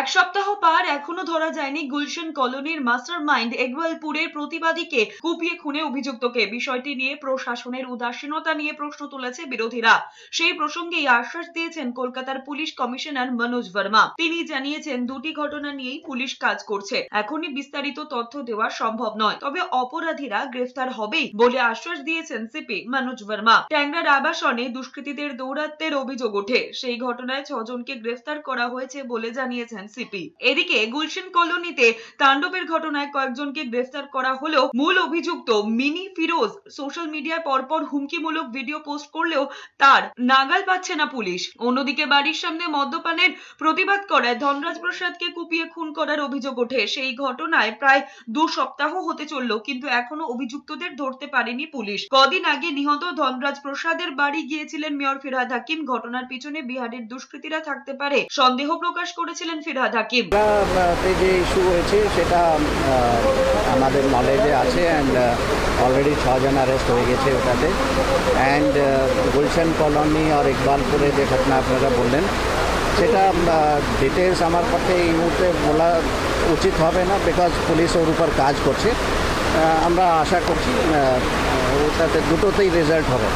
এক সপ্তাহ পার এখনও ধরা যায়নি গুলশন কলোনির মাস্টার মাইন্ড এগওয়ালপুরের প্রতিবাদীকে কুপিয়ে খুনে অভিযুক্তকে। বিষয়টি নিয়ে প্রশাসনের উদাসীনতা নিয়ে প্রশ্ন তুলেছে বিরোধীরা। সেই প্রসঙ্গেই আশ্বাস দিয়েছেন কলকাতার পুলিশ কমিশনার মনোজ ভার্মা তিনি জানিয়েছেন, দুটি ঘটনা নিয়েই পুলিশ কাজ করছে। এখনই বিস্তারিত তথ্য দেওয়া সম্ভব নয়। তবে অপরাধীরা গ্রেফতার হবেই বলে আশ্বাস দিয়েছেন সিপি মনোজ ভার্মা ট্যাংরার আবাসনে দুষ্কৃতীদের দৌরাত্মের অভিযোগ ওঠে। সেই ঘটনায় ছজনকে গ্রেফতার করা হয়েছে বলে জানিয়েছেন সিপি এদিকে গুলশন কলোনিতে তাণ্ডবের ঘটনায় কয়েকজনকে গ্রেফতার করা হলেও মূল অভিযুক্ত মিনি ফিরোজ সোশ্যাল মিডিয়ায় পরপর হুমকিমূলক ভিডিও পোস্ট করলেও তার নাগাল পাচ্ছে না পুলিশ। অন্যদিকে বাড়ির সামনে মদ্যপানের প্রতিবাদ করায় ধনরাজ প্রসাদকে কুপিয়ে খুন করার অভিযোগ ওঠে। সেই ঘটনায় প্রায় দু সপ্তাহ হতে চলল, কিন্তু এখনও অভিযুক্তদের ধরতে পারেনি পুলিশ। কদিন আগে নিহত ধনরাজ প্রসাদের বাড়ি গিয়েছিলেন মেয়র ফিরহাদ হাকিম। ঘটনার পিছনে বিহারের দুষ্কৃতীরা থাকতে পারে। সন্দেহ প্রকাশ করেছিলেন ফিরহাদ হাকিম তে যে ইস্যু হয়েছে সেটা আমাদের নলেজে আছে অ্যান্ড অলরেডি ছজন অ্যারেস্ট হয়ে গেছে ওটাতে। অ্যান্ড গুলশন কলোনি আর ইকবালপুরে যে ঘটনা আপনারা বললেন সেটা ডিটেলস আমার পক্ষে এই মুহূর্তে বলা উচিত হবে না বিকজ পুলিশ ওর উপর কাজ করছে। আমরা আশা করছি ওটাতে দুটোতেই রেজাল্ট হবে।